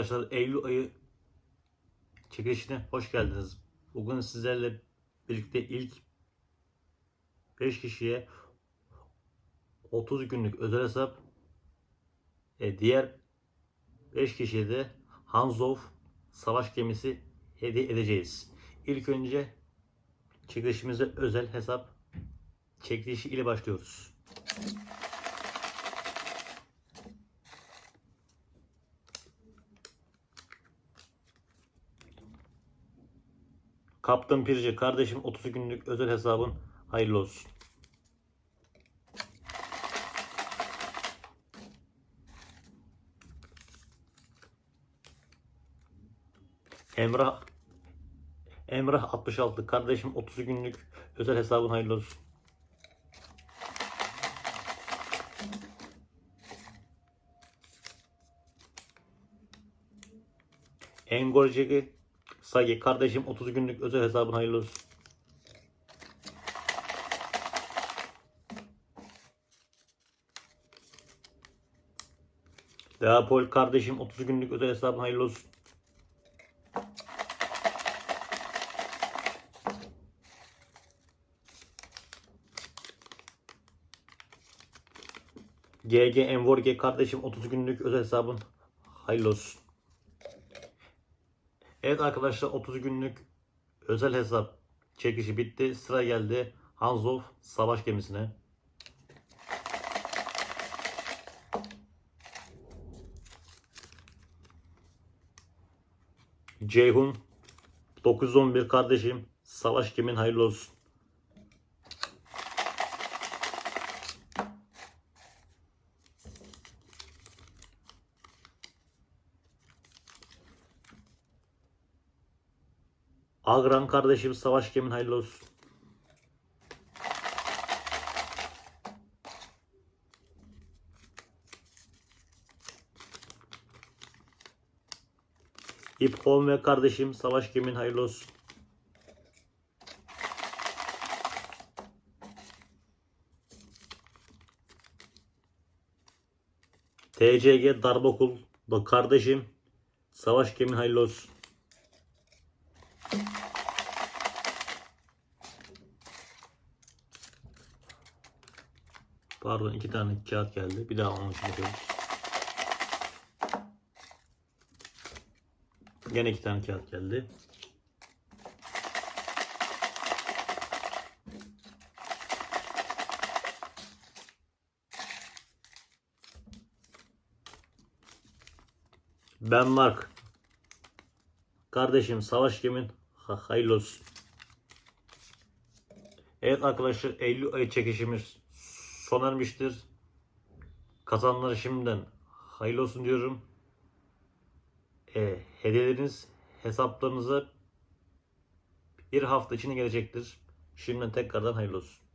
Arkadaşlar. Eylül ayı çekilişine hoş geldiniz. Bugün sizlerle birlikte ilk 5 kişiye 30 günlük özel hesap e, diğer 5 kişiye de Hanzov savaş gemisi hediye edeceğiz. İlk önce çekilişimize özel hesap çekilişi ile başlıyoruz. Kaptan Pirci kardeşim 30 günlük özel hesabın hayırlı olsun. Emrah Emrah 66 kardeşim 30 günlük özel hesabın hayırlı olsun. Engorcegi Sagi kardeşim 30 günlük özel hesabın hayırlı olsun. Leopold kardeşim 30 günlük özel hesabın hayırlı olsun. GG Envorge kardeşim 30 günlük özel hesabın hayırlı olsun. Evet arkadaşlar 30 günlük özel hesap çekişi bitti. Sıra geldi Hanzov savaş gemisine. Ceyhun 911 kardeşim savaş gemin hayırlı olsun. Agran kardeşim savaş gemin hayırlı olsun. İpkon ve kardeşim savaş gemin hayırlı olsun. TCG Darbokul da kardeşim savaş gemin hayırlı olsun. Pardon iki tane kağıt geldi. Bir daha onun için yapıyoruz. Gene iki tane kağıt geldi. Ben Mark. Kardeşim savaş gemin ha, hayırlı olsun. Evet arkadaşlar Eylül ayı çekişimiz sona ermiştir. Kazananlara şimdiden hayırlı olsun diyorum. E, hediyeleriniz hesaplarınıza bir hafta içinde gelecektir. Şimdiden tekrardan hayırlı olsun.